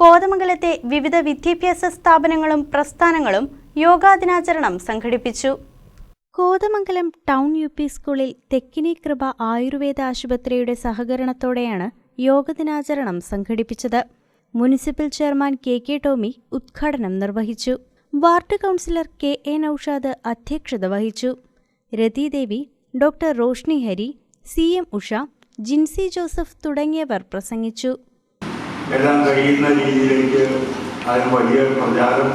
കോതമംഗലത്തെ വിവിധ വിദ്യാഭ്യാസ സ്ഥാപനങ്ങളും പ്രസ്ഥാനങ്ങളും യോഗാ ദിനാചരണം സംഘടിപ്പിച്ചു. കോതമംഗലം ടൗൺ യു പി സ്കൂളിൽ തെക്കിനി കൃപ ആയുർവേദ ആശുപത്രിയുടെ സഹകരണത്തോടെയാണ് യോഗ ദിനാചരണം സംഘടിപ്പിച്ചത്. Municipal chairman K K Tomy ഉദ്ഘാടനം നിർവഹിച്ചു. Ward councillor K A Naushad അധ്യക്ഷത വഹിച്ചു. Ratidevi doctor Roshni Hari C M Usha Jincy Joseph തുടങ്ങിയവർ പ്രസംഗിച്ചു. എല്ലാം കഴിയുന്ന രീതിയിലേക്ക് അതിന് വലിയ പ്രചാരം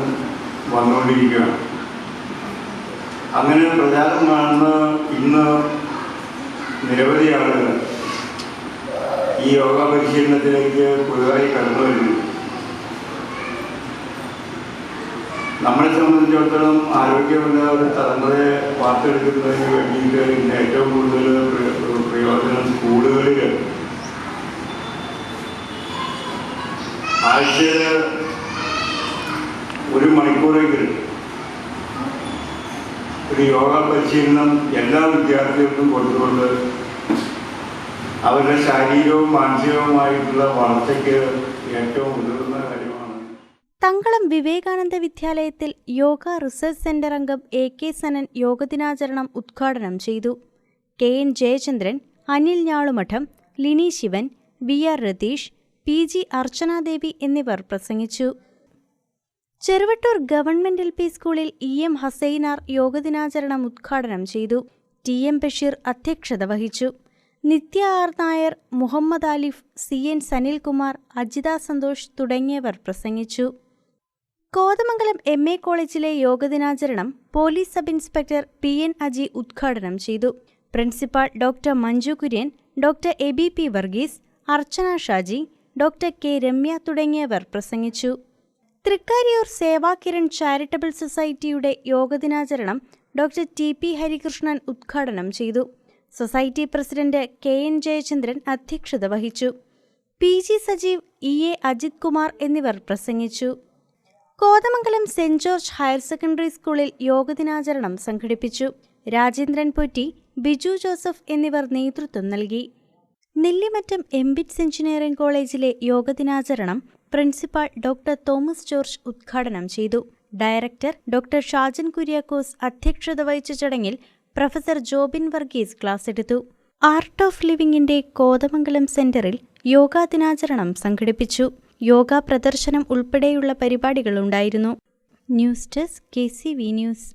വന്നുകൊണ്ടിരിക്കുകയാണ്. അങ്ങനെ പ്രചാരം കാണുന്ന ഇന്ന് നിരവധി ആളുകൾ ഈ യോഗ പരിശീലനത്തിലേക്ക് പുതുതായി കടന്നു വരുന്നു നമ്മളെ സംബന്ധിച്ചിടത്തോളം ആരോഗ്യമില്ലാതെ തലമുറയെ വാർത്തെടുക്കുന്നതിന് വേണ്ടിയിട്ട് ആഴ്ചയിൽ ഒരു മണിക്കൂറെങ്കിലും ഒരു യോഗ പരിശീലനം എല്ലാ വിദ്യാർത്ഥികൾക്കും കൊടുത്തുകൊണ്ട് അവരുടെ ശാരീരികവും മാനസികവുമായിട്ടുള്ള വളർച്ചയ്ക്ക് ഏറ്റവും ഉതകുന്ന കാര്യമാണ്. തങ്കളം വിവേകാനന്ദ വിദ്യാലയത്തിൽ യോഗ റിസർച്ച് സെന്റർ അംഗം എ കെ സനൻ യോഗദിനാചരണം ഉദ്ഘാടനം ചെയ്തു. K N Jayachandran Anil Njalumadham Lini Sivan V R Ratheesh P G Archanadevi എന്നിവർ പ്രസംഗിച്ചു. ചെറുവട്ടൂർ ഗവൺമെന്റ് എൽ പി സ്കൂളിൽ ഇ എം ഹസൈനാർ യോഗദിനാചരണം ഉദ്ഘാടനം ചെയ്തു. ടി എം ബഷീർ അധ്യക്ഷത വഹിച്ചു. Nithya R Nair Muhammad Alif C N Sanilkumar Ajitha Santhosh തുടങ്ങിയവർ പ്രസംഗിച്ചു. കോതമംഗലം എം എ കോളേജിലെ യോഗദിനാചരണം police sub inspector P N Aji ഉദ്ഘാടനം ചെയ്തു. Principal doctor Manju Kurian doctor A B P Varghese Archana Shaji doctor K Ramya തുടങ്ങിയവർ പ്രസംഗിച്ചു. Thrikkariyoor Sevakiran charitable സൊസൈറ്റിയുടെ യോഗദിനാചരണം doctor T P Harikrishnan ഉദ്ഘാടനം ചെയ്തു. Society president K N Jayachandran അധ്യക്ഷത വഹിച്ചു. P G Sajeev E A Ajith Kumar എന്നിവർ പ്രസംഗിച്ചു. Kothamangalam saint George higher secondary സ്കൂളിൽ യോഗദിനാചരണം സംഘടിപ്പിച്ചു. രാജേന്ദ്രൻ പൊറ്റി ബിജു ജോസഫ് എന്നിവർ നേതൃത്വം നൽകി. നെല്ലിമറ്റം എംബിറ്റ്സ് എഞ്ചിനീയറിംഗ് കോളേജിലെ യോഗദിനാചരണം പ്രിൻസിപ്പാൾ ഡോക്ടർ തോമസ് ജോർജ് ഉദ്ഘാടനം ചെയ്തു. ഡയറക്ടർ ഡോക്ടർ ഷാജൻ കുര്യാക്കോസ് അധ്യക്ഷത വഹിച്ച ചടങ്ങിൽ പ്രൊഫസർ ജോബിൻ വർഗീസ് ക്ലാസ് എടുത്തു. ആർട്ട് ഓഫ് ലിവിംഗിന്റെ കോതമംഗലം സെന്ററിൽ യോഗാ ദിനാചരണം സംഘടിപ്പിച്ചു. യോഗ പ്രദർശനം ഉൾപ്പെടെയുള്ള പരിപാടികളുണ്ടായിരുന്നു news desk K C V news.